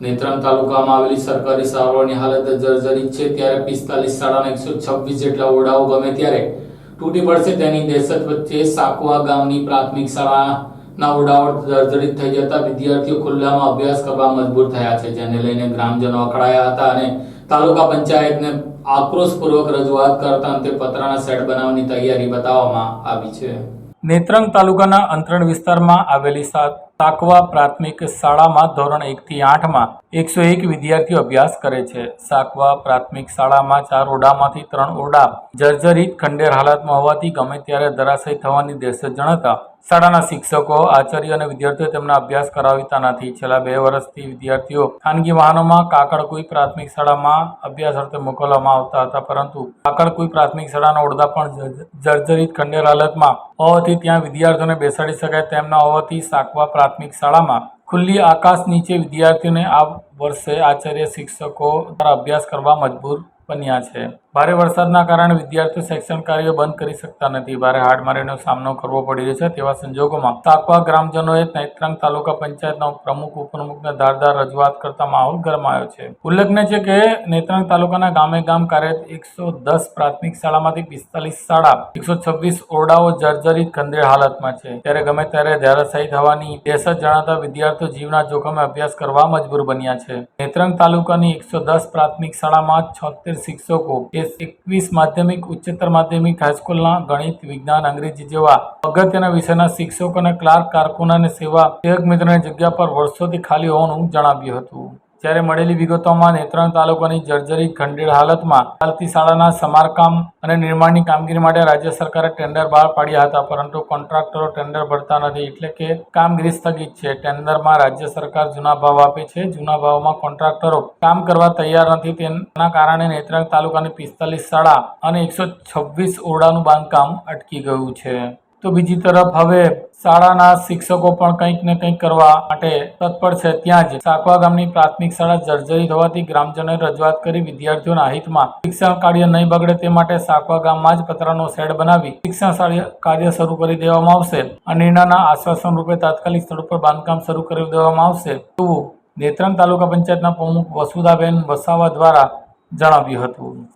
નેત્રંગ તાલુકામાં આવેલી સરકારી સારવારની હાલત જર્જરિત છે ત્યારે પિસ્તાલીસ શાળાના એકસો છવ્વીસ જેટલા ઓરડાઓ ગમે ત્યારે તૂટી પડશે તેની દહેશત વચ્ચે સાકવા ગામની પ્રાથમિક શાળાના ઓરડાઓ જર્જરિત થઈ જતા વિદ્યાર્થીઓ ખુલ્લામાં અભ્યાસ કરવા મજબૂર થયા છે, જેને લઈને ગ્રામજનો અકળાયા હતા અને તાલુકા પંચાયતને આક્રોશપૂર્વક રજૂઆત કરતા અંતે પતરાના સેટ બનાવવાની તૈયારી બતાવવામાં આવી છે. નેત્રંગ તાલુકાના અંતરણ વિસ્તારમાં આવેલી સા- સાકવા પ્રાથમિક શાળામાં ધોરણ એકથી આઠમાં એકસો એક વિદ્યાર્થીઓ અભ્યાસ કરે છે. સાકવા પ્રાથમિક શાળામાં ચાર ઓરડામાંથી ત્રણ ઓરડા જર્જરિત ખંડેર હાલતમાં હોવાથી ગમે ત્યારે ધરાશય થવાની દહેશત જણાતા શાળાના શિક્ષકો, આચાર્ય અને વિદ્યાર્થીઓ તેમના અભ્યાસ કરાવતા નથી. છેલ્લા બે વર્ષથી વિદ્યાર્થીઓ ખાનગી વાહનોમાં કાકડકુઈ પ્રાથમિક શાળામાં અભ્યાસ અર્થે મોકલવામાં આવતા હતા, પરંતુ કાકડકુઈ પ્રાથમિક શાળાના ઓરડા પણ જર્જ- જર્જરિત ખંડેર હાલતમાં હોવાથી ત્યાં વિદ્યાર્થીઓને બેસાડી શકાય તેમ ન હોવાથી સાકવા પ્રાથમિક શાળામાં ખુલ્લી આકાશ નીચે વિદ્યાર્થીઓને આ વર્ષે આચાર્ય શિક્ષકો દ્વારા અભ્યાસ કરવા મજબૂર બન્યા છે. ભારે વરસાદના કારણે વિદ્યાર્થીઓ શૈક્ષણિક કાર્યો બંધ કરી શકતા નથી. ભારે હાડમારીનો સામનો કરવો પડી રહ્યો છે. તેવા સંજોગોમાં તાકવા ગ્રામજનોએ નેત્રંગ તાલુકા પંચાયતના પ્રમુખ, ઉપપ્રમુખને ધારદાર રજૂઆત કરતા માહોલ ગરમાયો છે. ઉલ્લેખનીય છે કે નેત્રંગ તાલુકાના ગામે ગામ કાર્યરત એકસો દસ પ્રાથમિક શાળામાંથી પિસ્તાલીસ શાળા, એકસો છવ્વીસ ઓરડાઓ જર્જરિત ખંદેર હાલતમાં છે. ત્યારે ગમે ત્યારે ધરાશાયી થવાની દહેશત જણાતા વિદ્યાર્થીઓ જીવના જોખમે અભ્યાસ કરવા મજબૂર બન્યા છે. નેત્રંગ તાલુકાની એકસો દસ પ્રાથમિક શાળામાં છોતેર શિક્ષકો એકવીસ માધ્યમિક, ઉચ્ચતર માધ્યમિક હાઈસ્કૂલના ગણિત, વિજ્ઞાન, અંગ્રેજી જેવા અગત્યના વિષયના શિક્ષકો અને ક્લાર્ક અને સેવા સેવક મિત્રોની જગ્યા પર વર્ષોથી ખાલી હોવાનું જણાવ્યું હતું. જ્યારે મળેલી વિગતોમાં નેત્રંગ તાલુકાની જર્જરી ખંડેડ હાલતમાં ચાલતી શાળાના સમારકામ અને નિર્માણની કામગીરી માટે રાજ્ય સરકારે ટેન્ડર બહાર પાડ્યા હતા, પરંતુ કોન્ટ્રાક્ટરો ટેન્ડર ભરતા નથી એટલે કે કામગીરી સ્થગિત છે. ટેન્ડરમાં રાજ્ય સરકાર જૂના ભાવ આપે છે. જૂના ભાવમાં કોન્ટ્રાક્ટરો કામ કરવા તૈયાર નથી. તેના કારણે નેત્રંગ તાલુકાની પિસ્તાલીસ શાળા અને એકસો છવ્વીસ ઓરડાનું બાંધકામ અટકી ગયું છે. તો બીજી તરફ હવે શાળાના શિક્ષકો પણ કંઈક ને કંઈક કરવા માટે તત્પર છે. ત્યાં જ સાકવા ગામની પ્રાથમિક શાળા જર્જરિત હોવાથી ગ્રામજનોએ રજૂઆત કરી વિદ્યાર્થીઓના હિતમાં શિક્ષણ કાર્ય નહીં બગડે તે માટે સાકવા ગામમાં જ પતરાનો શેડ બનાવી શિક્ષણ કાર્ય- કાર્ય શરૂ કરી દેવામાં આવશે. આ નિર્ણયના આશ્વાસન રૂપે તાત્કાલિક સ્થળ પર બાંધકામ શરૂ કરી દેવામાં આવશે. તેવું નેત્રંગ તાલુકા પંચાયતના પ્રમુખ વસુદાબેન વસાવા દ્વારા જણાવ્યું હતું.